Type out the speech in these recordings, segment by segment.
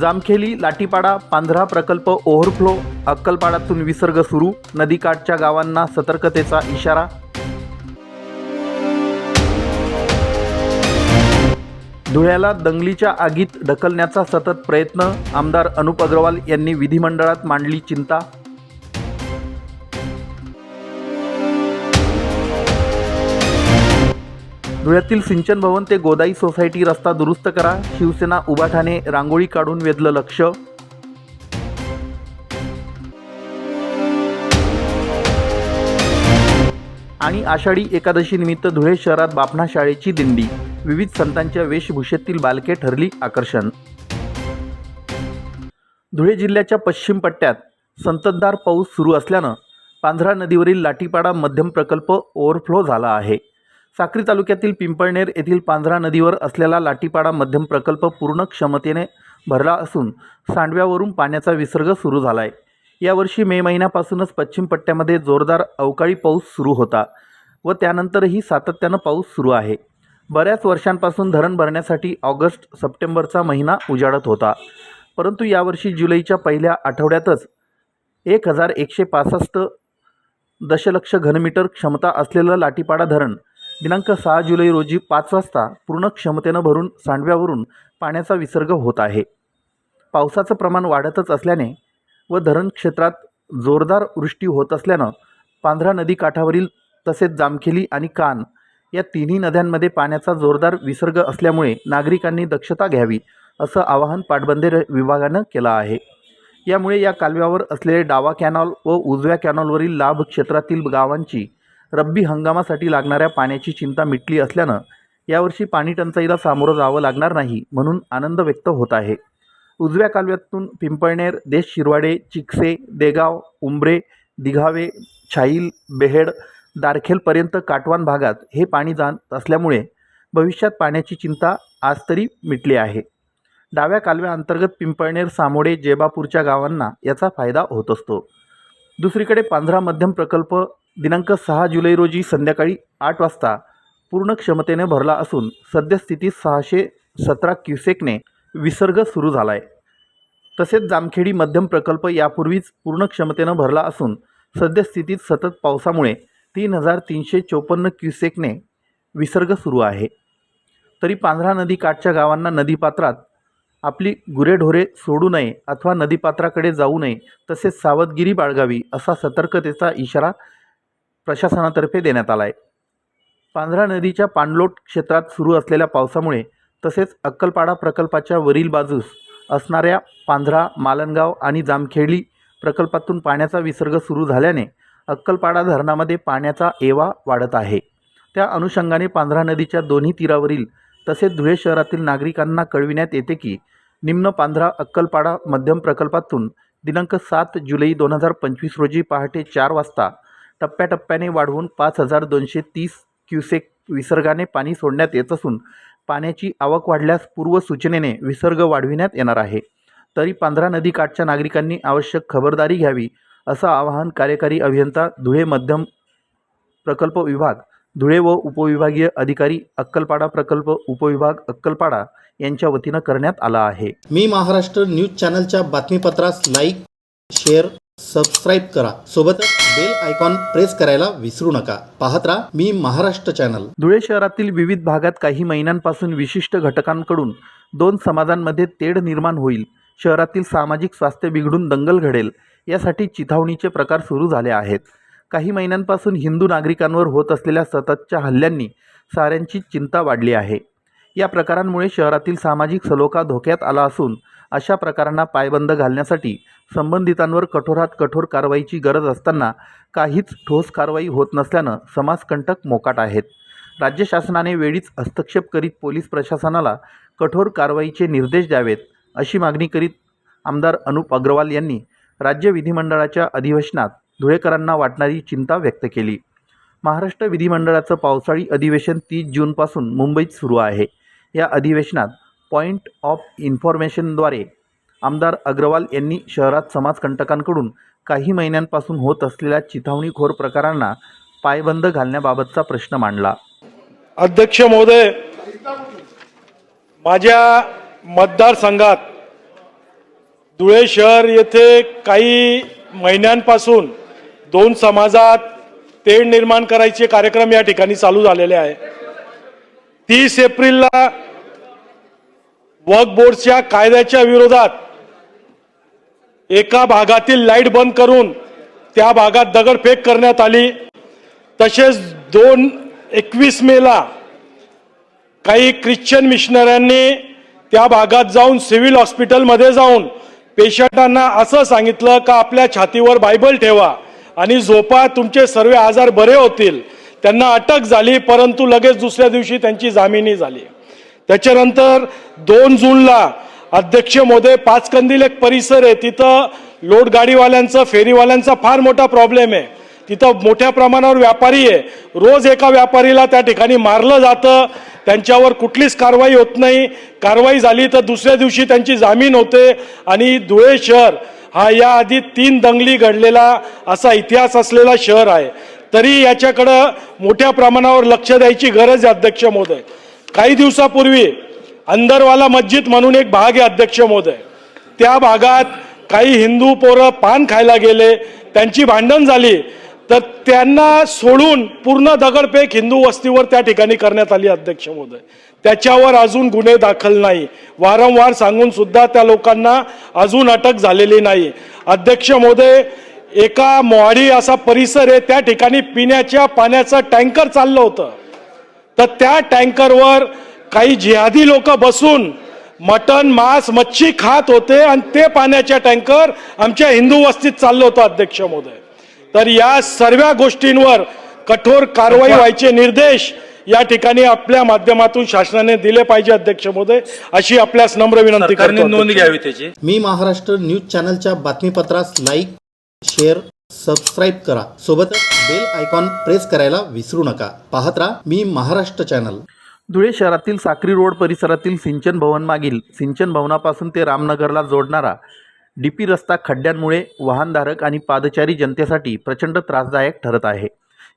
जामखेली लाटीपाडा पांधरा प्रकल्प ओव्हरफ्लो अक्कलपाडातून विसर्ग सुरू नदीकाठच्या गावांना सतर्कतेचा इशारा. धुळ्याला दंगलीच्या आगीत ढकलण्याचा सतत प्रयत्न आमदार अनुप अग्रवाल यांनी विधिमंडळात मांडली चिंता. धुळ्यातील सिंचन भवन ते गोदाई सोसायटी रस्ता दुरुस्त करा. शिवसेना उभाठाने रांगोळी काढून वेधलं लक्ष. आणि आषाढी एकादशी निमित्त धुळे शहरात बापणा शाळेची दिंडी. विविध संतांच्या वेशभूषेतील बालके ठरली आकर्षण. धुळे जिल्ह्याच्या पश्चिम पट्ट्यात संततधार पाऊस सुरू असल्यानं पांझरा नदीवरील लाटीपाडा मध्यम प्रकल्प ओव्हरफ्लो झाला आहे. साक्री तालुक्यातील पिंपळनेर येथील पांझरा नदीवर असलेला लाटीपाडा मध्यम प्रकल्प पूर्ण क्षमतेने भरला असून सांडव्यावरून पाण्याचा विसर्ग सुरू झाला आहे यावर्षी मे महिन्यापासूनच पश्चिम पट्ट्यामध्ये जोरदार अवकाळी पाऊस सुरू होता व त्यानंतरही सातत्यानं पाऊस सुरू आहे. बऱ्याच वर्षांपासून धरण भरण्यासाठी ऑगस्ट सप्टेंबरचा महिना उजाडत होता. परंतु यावर्षी जुलैच्या पहिल्या आठवड्यातच एक हजार एकशे पासष्ट दशलक्ष घनमीटर क्षमता असलेलं लाटीपाडा धरण दिनांक सहा जुलै रोजी पाच वाजता पूर्ण क्षमतेनं भरून सांडव्यावरून पाण्याचा विसर्ग होत आहे. पावसाचं प्रमाण वाढतच असल्याने व धरण क्षेत्रात जोरदार वृष्टी होत असल्यानं पांढरा नदी काठावरील तसेच जामखेली आणि कान या तिन्ही नद्यांमध्ये पाण्याचा जोरदार विसर्ग असल्यामुळे नागरिकांनी दक्षता घ्यावी असं आवाहन पाटबंदे विभागानं केलं आहे. यामुळे या कालव्यावर असलेले डावा कॅनॉल व उजव्या कॅनॉलवरील लाभ क्षेत्रातील गावांची रब्बी हंगामासाठी लागणाऱ्या पाण्याची चिंता मिटली असल्यानं यावर्षी पाणी टंचाईला सामोरं जावं लागणार नाही म्हणून आनंद व्यक्त होत आहे. उजव्या कालव्यातून पिंपळनेर देश शिरवाडे चिकसे देगाव उंबरे दिघावे छाईल बेहेड दारखेलपर्यंत काटवान भागात हे पाणी जात असल्यामुळे भविष्यात पाण्याची चिंता आज तरी मिटली आहे. डाव्या कालव्याअंतर्गत पिंपळनेर सामोडे जेबापूरच्या गावांना याचा फायदा होत असतो. दुसरीकडे पांझरा मध्यम प्रकल्प दिनांक सहा जुलै रोजी संध्याकाळी आठ वाजता पूर्ण क्षमतेने भरला असून सद्यस्थितीत सहाशे सतरा क्युसेकने विसर्ग सुरू झाला आहे तसेच जामखेडी मध्यम प्रकल्प यापूर्वीच पूर्ण क्षमतेनं भरला असून सद्यस्थितीत सतत पावसामुळे तीन हजार तीनशे चोपन्न क्युसेकने विसर्ग सुरू आहे. तरी पांढरा नदी काठच्या गावांना नदीपात्रात आपली गुरेढोरे सोडू नये अथवा नदीपात्राकडे जाऊ नये तसेच सावधगिरी बाळगावी असा सतर्कतेचा इशारा प्रशासनातर्फे देण्यात आला आहे पांझरा नदीच्या पाणलोट क्षेत्रात सुरू असलेल्या पावसामुळे तसेच अक्कलपाडा प्रकल्पाच्या वरील बाजूस असणाऱ्या पांझरा मालनगाव आणि जामखेडी प्रकल्पातून पाण्याचा विसर्ग सुरू झाल्याने अक्कलपाडा धरणामध्ये पाण्याचा एवा वाढत आहे. त्या अनुषंगाने पांझरा नदीच्या दोन्ही तीरावरील तसेच धुळे शहरातील नागरिकांना कळविण्यात येते की निम्न पांझरा अक्कलपाडा मध्यम प्रकल्पातून दिनांक सात जुलै दोन हजार पंचवीस रोजी पहाटे चार वाजता टप्प्याटप्प्याने वाढवून पाच हजार दोनशे तीस क्युसेक विसर्गाने पाणी सोडण्यात येत असून पाण्याची आवक वाढल्यास पूर्वसूचनेने विसर्ग वाढविण्यात येणार आहे. तरी पांढरा नदीकाठच्या नागरिकांनी आवश्यक खबरदारी घ्यावी असं आवाहन कार्यकारी अभियंता धुळे मध्यम प्रकल्प विभाग धुळे व उपविभागीय अधिकारी अक्कलपाडा प्रकल्प उपविभाग अक्कलपाडा यांच्या वतीनं करण्यात आला आहे. मी महाराष्ट्र न्यूज चॅनलच्या बातमीपत्रास लाईक शेअर सबस्क्राईब करा. सोबतच बेल आयकॉन प्रेस करायला विसरू नका. पाहत राहा मी महाराष्ट्र चॅनल धुळे शहरातील विविध भागात काही महिन्यांपासून विशिष्ट घटकांकडून दोन समाजांमध्ये तेढ निर्माण होईल. शहरातील सामाजिक स्वास्थ्य बिघडून दंगल घडेल. यासाठी चिथावणीचे प्रकार सुरू झाले आहेत. काही महिन्यांपासून हिंदू नागरिकांवर होत असलेल्या सततच्या हल्ल्यांनी साऱ्यांची चिंता वाढली आहे. या प्रकारांमुळे शहरातील सामाजिक सलोखा धोक्यात आला असून अशा प्रकारांना पायबंद घालण्यासाठी संबंधितांवर कठोरात कठोर कारवाईची गरज असताना काहीच ठोस कारवाई होत नसल्यानं समाजकंटक मोकाट आहेत. राज्य शासनाने वेळीच हस्तक्षेप करीत पोलीस प्रशासनाला कठोर कारवाईचे निर्देश द्यावेत अशी मागणी करीत आमदार अनुप अग्रवाल यांनी राज्य विधिमंडळाच्या अधिवेशनात धुळेकरांना वाटणारी चिंता व्यक्त केली. महाराष्ट्र विधिमंडळाचं पावसाळी अधिवेशन तीस जूनपासून मुंबईत सुरू आहे. या अधिवेशनात पॉईंट ऑफ इन्फॉर्मेशनद्वारे आमदार अग्रवाल यांनी शहरात समाजकंटकांकडून काही महिन्यांपासून होत असलेल्या चिथावणीखोर प्रकारांना पायबंद घालण्याबाबतचा प्रश्न मांडला. अध्यक्ष महोदय माझ्या मतदारसंघात धुळे शहर येथे काही महिन्यांपासून दोन समाजात तेढ निर्माण करायचे कार्यक्रम या ठिकाणी चालू झालेले आहे. तीस एप्रिलला वक्फ बोर्डच्या कायद्याच्या विरोधात एका भागातील लाइट बंद करून त्या भागात दगडफेक करण्यात आली. तसेच दोन एकवीस मेला काही ख्रिश्चन मिशनऱ्यांनी त्या भागात जाऊन सिव्हिल हॉस्पिटलमध्ये जाऊन पेशंटांना असं सांगितलं का आपल्या छातीवर बायबल ठेवा आणि झोपा तुमचे सर्व आजार बरे होतील. त्यांना अटक झाली परंतु लगेच दुसऱ्या दिवशी त्यांची जामिनी झाली. त्याच्यानंतर दोन जूनला अध्यक्ष मोदय पाचकंदील एक परिसर आहे. तिथं लोड गाडीवाल्यांचं फेरीवाल्यांचा फार मोठा प्रॉब्लेम आहे. तिथं मोठ्या प्रमाणावर व्यापारी आहे. रोज एका व्यापारीला त्या ठिकाणी मारलं जातं. त्यांच्यावर कुठलीच कारवाई होत नाही. कारवाई झाली तर दुसऱ्या दिवशी त्यांची जामीन होते. आणि धुळे शहर हा याआधी तीन दंगली घडलेला असा इतिहास असलेला शहर आहे. तरी याच्याकडं मोठ्या प्रमाणावर लक्ष द्यायची गरज आहे अध्यक्ष मोदय काही दिवसापूर्वी अंदरवाला मस्जिद म्हणून एक भाग आहे अध्यक्ष महोदय त्या भागात काही हिंदू पोरं पान खायला गेले त्यांची भांडण झाली तर त्यांना सोडून पूर्ण दगडफेक हिंदू वस्तीवर त्या ठिकाणी करण्यात आली अध्यक्ष महोदय. त्याच्यावर अजून गुन्हे दाखल नाही. वारंवार सांगून सुद्धा त्या लोकांना अजून अटक झालेली नाही. अध्यक्ष महोदय एका मोहाडी असा परिसर आहे त्या ठिकाणी पिण्याच्या पाण्याचं टँकर चाललं होतं. तर त्या टँकरवर काही जिहादी लोक बसून मटन मांस मच्छी खात होते आणि ते पाण्याच्या टँकर आमच्या हिंदू वस्तीत चाललं होतं अध्यक्ष महोदय. तर या सर्व गोष्टींवर कठोर कारवाई व्हायचे निर्देश या ठिकाणी आपल्या माध्यमातून शासनाने दिले पाहिजे अध्यक्ष महोदय. अशी आपल्यास नम्र विनंती नोंद. घ्यावी त्याची. मी महाराष्ट्र न्यूज चॅनलच्या बातमीपत्रास लाईक शेअर सबस्क्राईब करा. सोबतच बेल आयकॉन प्रेस करायला विसरू नका. पाहत राहा मी महाराष्ट्र चॅनल धुळे शहरातील साक्री रोड परिसरातील सिंचन भवन मागील सिंचन भवनापासून ते रामनगरला जोडणारा डी पी रस्ता खड्ड्यांमुळे वाहनधारक आणि पादचारी जनतेसाठी प्रचंड त्रासदायक ठरत आहे.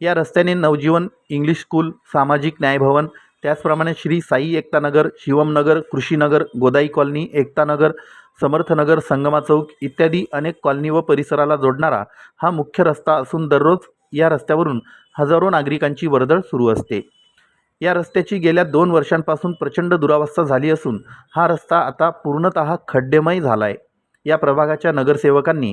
या रस्त्याने नवजीवन इंग्लिश स्कूल सामाजिक न्याय भवन त्याचप्रमाणे श्री साई एकतानगर शिवमनगर कृषीनगर गोदाई कॉलनी एकतानगर समर्थनगर संगमा चौक इत्यादी अनेक कॉलनी व परिसराला जोडणारा हा मुख्य रस्ता असून दररोज या रस्त्यावरून हजारो नागरिकांची वर्दळ सुरू असते. या रस्त्याची गेल्या दोन वर्षांपासून प्रचंड दुरावस्था झाली असून हा रस्ता आता पूर्णतः खड्डेमय झाला आहे या प्रभागाच्या नगरसेवकांनी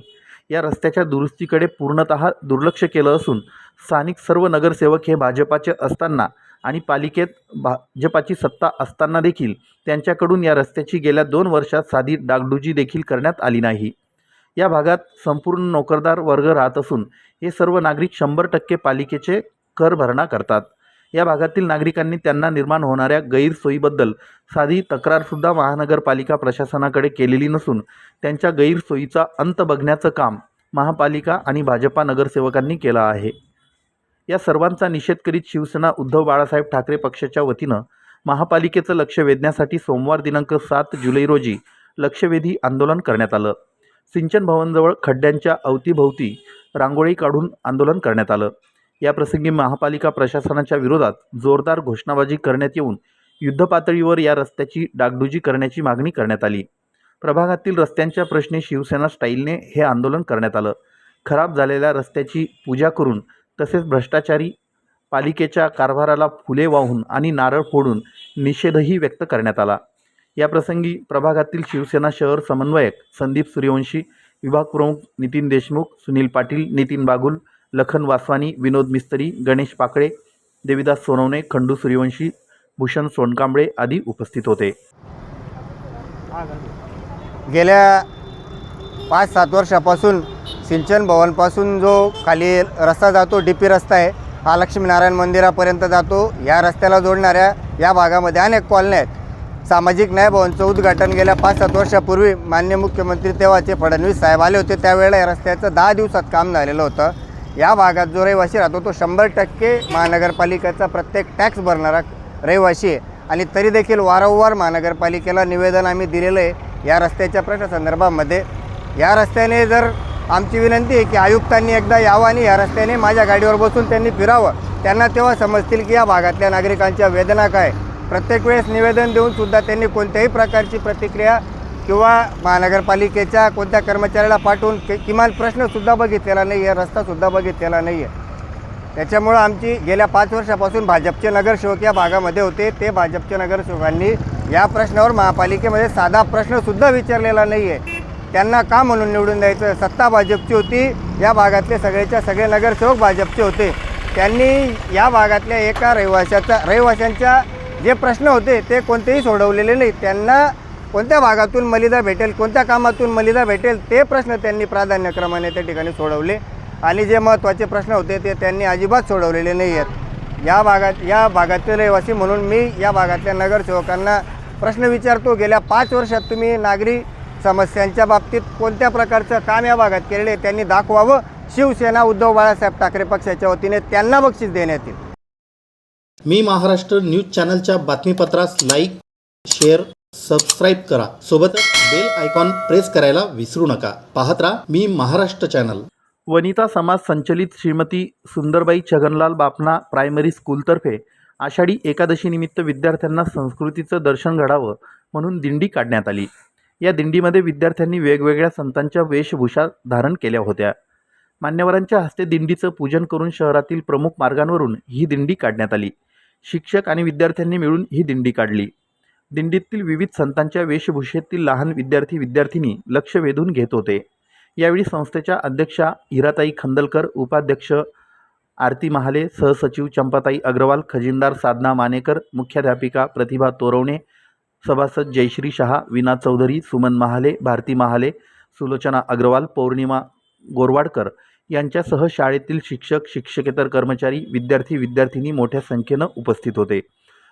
या रस्त्याच्या दुरुस्तीकडे पूर्णतः दुर्लक्ष केलं असून स्थानिक सर्व नगरसेवक हे भाजपाचे असताना आणि पालिकेत भाजपाची सत्ता असताना देखील त्यांच्याकडून या रस्त्याची गेल्या दोन वर्षात साधी डागडुजी देखील करण्यात आली नाही. या भागात संपूर्ण नोकरदार वर्ग राहत असून हे सर्व नागरिक शंभर टक्के पालिकेचे कर भरणा करतात. या भागातील नागरिकांनी त्यांना निर्माण होणाऱ्या गैरसोयीबद्दल साधी तक्रारसुद्धा महानगरपालिका प्रशासनाकडे केलेली नसून त्यांच्या गैरसोयीचा अंत बघण्याचं काम महापालिका आणि भाजपा नगरसेवकांनी केलं आहे. या सर्वांचा निषेध करीत शिवसेना उद्धव बाळासाहेब ठाकरे पक्षाच्या वतीनं महापालिकेचं लक्ष वेधण्यासाठी सोमवार दिनांक सात जुलै रोजी लक्षवेधी आंदोलन करण्यात आलं. सिंचन भवनजवळ खड्ड्यांच्या अवतीभोवती रांगोळी काढून आंदोलन करण्यात आलं. याप्रसंगी महापालिका प्रशासनाच्या विरोधात जोरदार घोषणाबाजी करण्यात येऊन युद्धपातळीवर या रस्त्याची डागडुजी करण्याची मागणी करण्यात आली. प्रभागातील रस्त्यांच्या प्रश्नी शिवसेना स्टाईलने हे आंदोलन करण्यात आलं. खराब झालेल्या रस्त्याची पूजा करून तसेच भ्रष्टाचारी पालिकेच्या कारभाराला फुले वाहून आणि नारळ फोडून निषेधही व्यक्त करण्यात आला. याप्रसंगी प्रभागातील शिवसेना शहर समन्वयक संदीप सूर्यवंशी विभाग प्रमुख नितीन देशमुख सुनील पाटील नितीन बागुल लखन वासवानी विनोद मिस्त्री गणेश पाकळे देविदास सोनवणे खंडू सूर्यवंशी भूषण सोनकांबळे आदी उपस्थित होते. गेल्या पाच सात वर्षापासून सिंचन भवनपासून जो खाली रस्ता जातो डी पी रस्ता आहे हा लक्ष्मीनारायण मंदिरापर्यंत जातो. या रस्त्याला जोडणाऱ्या या भागामध्ये अनेक कॉलन्या आहेत. सामाजिक न्याय भवनचं उद्घाटन गेल्या पाच सात वर्षापूर्वी मान्य मुख्यमंत्री तेव्हाचे फडणवीस साहेब आले होते. त्यावेळेला या रस्त्याचं दहा दिवसात काम झालेलं होतं. या भागात जो रहिवासी राहतो तो शंभर टक्के महानगरपालिकेचा प्रत्येक टॅक्स भरणारा रहिवासी आहे. आणि तरी देखील वारंवार महानगरपालिकेला निवेदन आम्ही दिलेलं आहे. या रस्त्याच्या प्रश्नासंदर्भामध्ये या रस्त्याने जर आमची विनंती आहे की आयुक्तांनी एकदा यावं आणि या रस्त्याने माझ्या गाडीवर बसून त्यांनी फिरावं त्यांना तेव्हा समजतील की या भागातल्या नागरिकांच्या वेदना काय. प्रत्येक वेळेस निवेदन देऊन सुद्धा त्यांनी कोणत्याही प्रकारची प्रतिक्रिया किंवा महानगरपालिकेच्या कोणत्या कर्मचाऱ्याला पाठवून कि किमान प्रश्नसुद्धा बघितलेला नाही आहे रस्तासुद्धा बघितलेला नाही आहे त्याच्यामुळं आमची गेल्या पाच वर्षापासून भाजपचे नगरसेवक या भागामध्ये होते. ते भाजपच्या नगरसेवकांनी या प्रश्नावर महापालिकेमध्ये साधा प्रश्नसुद्धा विचारलेला नाही आहे त्यांना का म्हणून निवडून द्यायचं? सत्ता भाजपची होती या भागातले सगळेच्या सगळे नगरसेवक भाजपचे होते. त्यांनी या भागातल्या एका रहिवाशाचा रहिवाशांच्या जे प्रश्न होते ते कोणतेही सोडवलेले नाही. त्यांना कोणत्या भागातून मलिदा भेटेल कोणत्या कामातून मलिदा भेटेल ते प्रश्न त्यांनी प्राधान्यक्रमाने त्या ठिकाणी सोडवले. आणि जे महत्त्वाचे प्रश्न होते ते त्यांनी अजिबात सोडवलेले नाही आहेत. या भागात या भागातील रहिवासी म्हणून मी या भागातल्या नगरसेवकांना प्रश्न विचारतो. गेल्या पाच वर्षात तुम्ही नागरी समस्यांच्या बाबतीत कोणत्या प्रकारचं काम या भागात केलेले आहे त्यांनी दाखवावं. शिवसेना उद्धव बाळासाहेब ठाकरे पक्षाच्या वतीने त्यांना बक्षीस देण्यात येईल. मी महाराष्ट्र न्यूज चॅनलच्या बातमीपत्रास लाईक शेअर सबस्क्राईब करा. सोबतच बेल आयकॉन प्रेस करायला विसरू नका. पाहत राहा मी महाराष्ट्र चॅनल. वनिता समाज संचलित श्रीमती सुंदरबाई छगनलाल बापना प्रायमरी स्कूलतर्फे आषाढी एकादशीनिमित्त विद्यार्थ्यांना संस्कृतीचं दर्शन घडावं म्हणून दिंडी काढण्यात आली. या दिंडीमध्ये विद्यार्थ्यांनी वेगवेगळ्या संतांच्या वेशभूषा धारण केल्या होत्या. मान्यवरांच्या हस्ते दिंडीचं पूजन करून शहरातील प्रमुख मार्गांवरून ही दिंडी काढण्यात आली. शिक्षक आणि विद्यार्थ्यांनी मिळून ही दिंडी काढली. दिंडीतील विविध संतांच्या वेशभूषेतील लहान विद्यार्थी विद्यार्थिनी लक्ष वेधून घेत होते. यावेळी संस्थेच्या अध्यक्षा हिराताई खंदलकर उपाध्यक्ष आरती महाले सहसचिव चंपाताई अग्रवाल खजिनदार साधना मानेकर मुख्याध्यापिका प्रतिभा तोरवणे सभासद जयश्री शहा विना चौधरी सुमन महाले भारती महाले सुलोचना अग्रवाल पौर्णिमा गोरवाडकर यांच्यासह शाळेतील शिक्षक शिक्षकेतर कर्मचारी विद्यार्थी विद्यार्थिनी मोठ्या संख्येनं उपस्थित होते.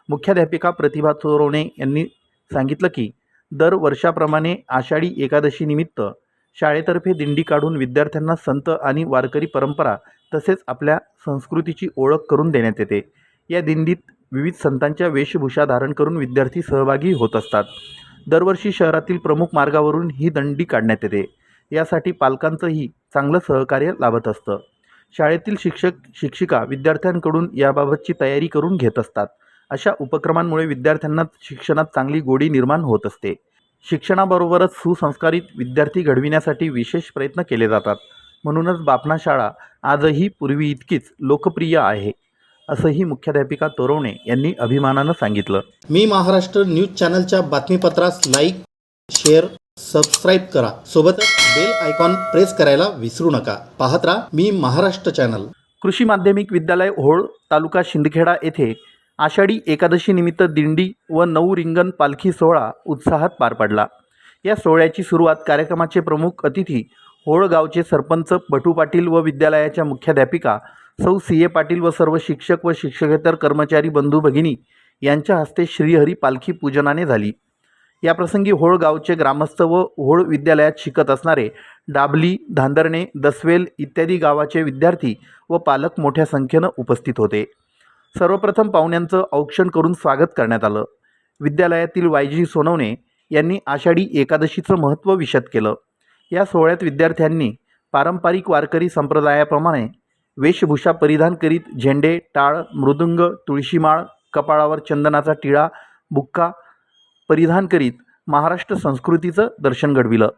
मुख्याध्यापिका प्रतिभा चोरवणे यांनी सांगितलं की दर वर्षाप्रमाणे आषाढी एकादशीनिमित्त शाळेतर्फे दिंडी काढून विद्यार्थ्यांना संत आणि वारकरी परंपरा तसेच आपल्या संस्कृतीची ओळख करून देण्यात येते. या दिंडीत विविध संतांच्या वेशभूषा धारण करून विद्यार्थी सहभागी होत असतात. दरवर्षी शहरातील प्रमुख मार्गावरून ही दंडी काढण्यात येते. यासाठी पालकांचंही चांगलं सहकार्य लाभत असतं. शाळेतील शिक्षक शिक्षिका विद्यार्थ्यांकडून याबाबतची तयारी करून घेत असतात. अशा उपक्रमांमुळे विद्यार्थ्यांना शिक्षणात चांगली गोडी निर्माण होत असते. शिक्षणाबरोबरच सुसंस्कारित विद्यार्थी घडविण्यासाठी विशेष प्रयत्न केले जातात. म्हणूनच बापना शाळा आजही पूर्वी इतकीच लोकप्रिय आहे. असंही मुख्याध्यापिका तोरवणे यांनी अभिमानानं सांगितलं. मी महाराष्ट्र न्यूज चॅनलच्या बातमीपत्रास लाईक शेअर सबस्क्राईब करा. सोबतच बेल आयकॉन प्रेस करायला विसरू नका. पाहत राहा मी महाराष्ट्र चॅनल. कृषी माध्यमिक विद्यालय होळ तालुका शिंदखेडा येथे आषाढी एकादशीनिमित्त दिंडी व नऊ रिंगण पालखी सोहळा उत्साहात पार पडला. या सोहळ्याची सुरुवात कार्यक्रमाचे प्रमुख अतिथी होळ गावचे सरपंच बटू पाटील व विद्यालयाच्या मुख्याध्यापिका सौ सी ए पाटील व सर्व शिक्षक व शिक्षकेतर कर्मचारी बंधू भगिनी यांच्या हस्ते श्रीहरी पालखी पूजनाने झाली. याप्रसंगी होळ गावचे ग्रामस्थ व होळ विद्यालयात शिकत असणारे डाबली धांदरणे दसवेल इत्यादी गावाचे विद्यार्थी व पालक मोठ्या संख्येनं उपस्थित होते. सर्वप्रथम पाहुण्यांचं औक्षण करून स्वागत करण्यात आलं. विद्यालयातील वाय जी सोनवणे यांनी आषाढी एकादशीचं महत्त्व विशद केलं. या सोहळ्यात विद्यार्थ्यांनी पारंपरिक वारकरी संप्रदायाप्रमाणे वेशभूषा परिधान करीत झेंडे टाळ मृदुंग तुळशीमाळ कपाळावर चंदनाचा टिळा बुक्का परिधान करीत महाराष्ट्र संस्कृतीचं दर्शन घडविलं.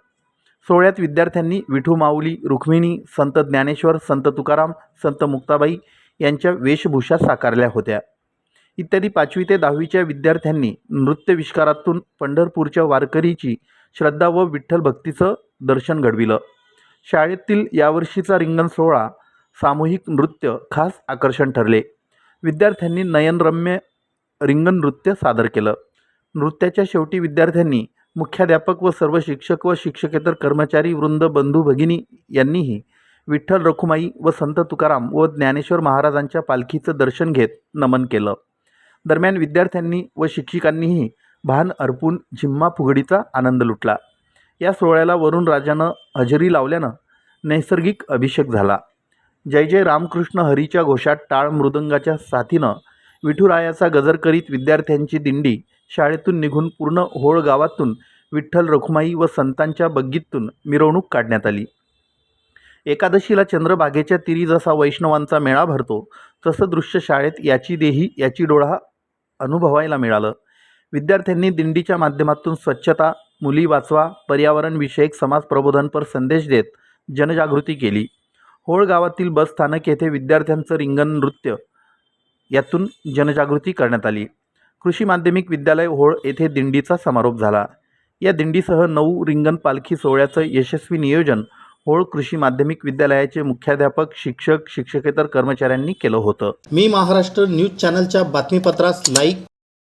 सोहळ्यात विद्यार्थ्यांनी विठू माऊली रुक्मिणी संत ज्ञानेश्वर संत तुकाराम संत मुक्ताबाई यांच्या वेशभूषा साकारल्या होत्या. इत्यादी पाचवी ते दहावीच्या विद्यार्थ्यांनी नृत्यविष्कारातून पंढरपूरच्या वारकरीची श्रद्धा व विठ्ठल भक्तीचं दर्शन घडविलं. शाळेतील यावर्षीचा रिंगण सोहळा सामूहिक नृत्य खास आकर्षण ठरले. विद्यार्थ्यांनी नयनरम्य रिंगण नृत्य सादर केलं. नृत्याच्या शेवटी विद्यार्थ्यांनी मुख्याध्यापक व सर्व शिक्षक व शिक्षकेतर कर्मचारी वृंद बंधू भगिनी यांनीही विठ्ठल रखुमाई व संत तुकाराम व ज्ञानेश्वर महाराजांच्या पालखीचं दर्शन घेत नमन केलं. दरम्यान विद्यार्थ्यांनी व शिक्षिकांनीही भान अर्पून झिम्मा फुगडीचा आनंद लुटला. या सोहळ्याला वरुण राजानं हजेरी लावल्यानं नैसर्गिक अभिषेक झाला. जय जय रामकृष्ण हरीच्या घोषात टाळ मृदंगाच्या साथीनं विठुरायाचा गजर करीत विद्यार्थ्यांची दिंडी शाळेतून निघून पूर्ण होळ गावातून विठ्ठल रखुमाई व संतांच्या बग्गीतून मिरवणूक काढण्यात आली. एकादशीला चंद्रभागेच्या तिरी जसा वैष्णवांचा मेळा भरतो तसं दृश्य शाळेत याची देही याची डोळा अनुभवायला मिळालं. विद्यार्थ्यांनी दिंडीच्या माध्यमातून स्वच्छता मुली वाचवा पर्यावरणविषयक समाज प्रबोधनपर संदेश देत जनजागृती केली. होळ गावातील बस स्थानक येथे विद्यार्थ्यांचं रिंगण नृत्य यातून जनजागृती करण्यात आली. कृषी माध्यमिक विद्यालय होळ येथे दिंडीचा समारोप झाला. या दिंडीसह नऊ रिंगण पालखी सोहळ्याचं यशस्वी नियोजन होळ कृषी माध्यमिक विद्यालयाचे मुख्याध्यापक शिक्षक शिक्षकेतर कर्मचाऱ्यांनी केलं होतं. मी महाराष्ट्र न्यूज चॅनलच्या बातमीपत्रास लाईक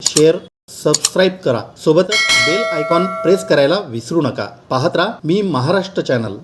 शेअर सबस्क्राईब करा. सोबतच बेल आयकॉन प्रेस करायला विसरू नका. पाहत राहा मी महाराष्ट्र चॅनल.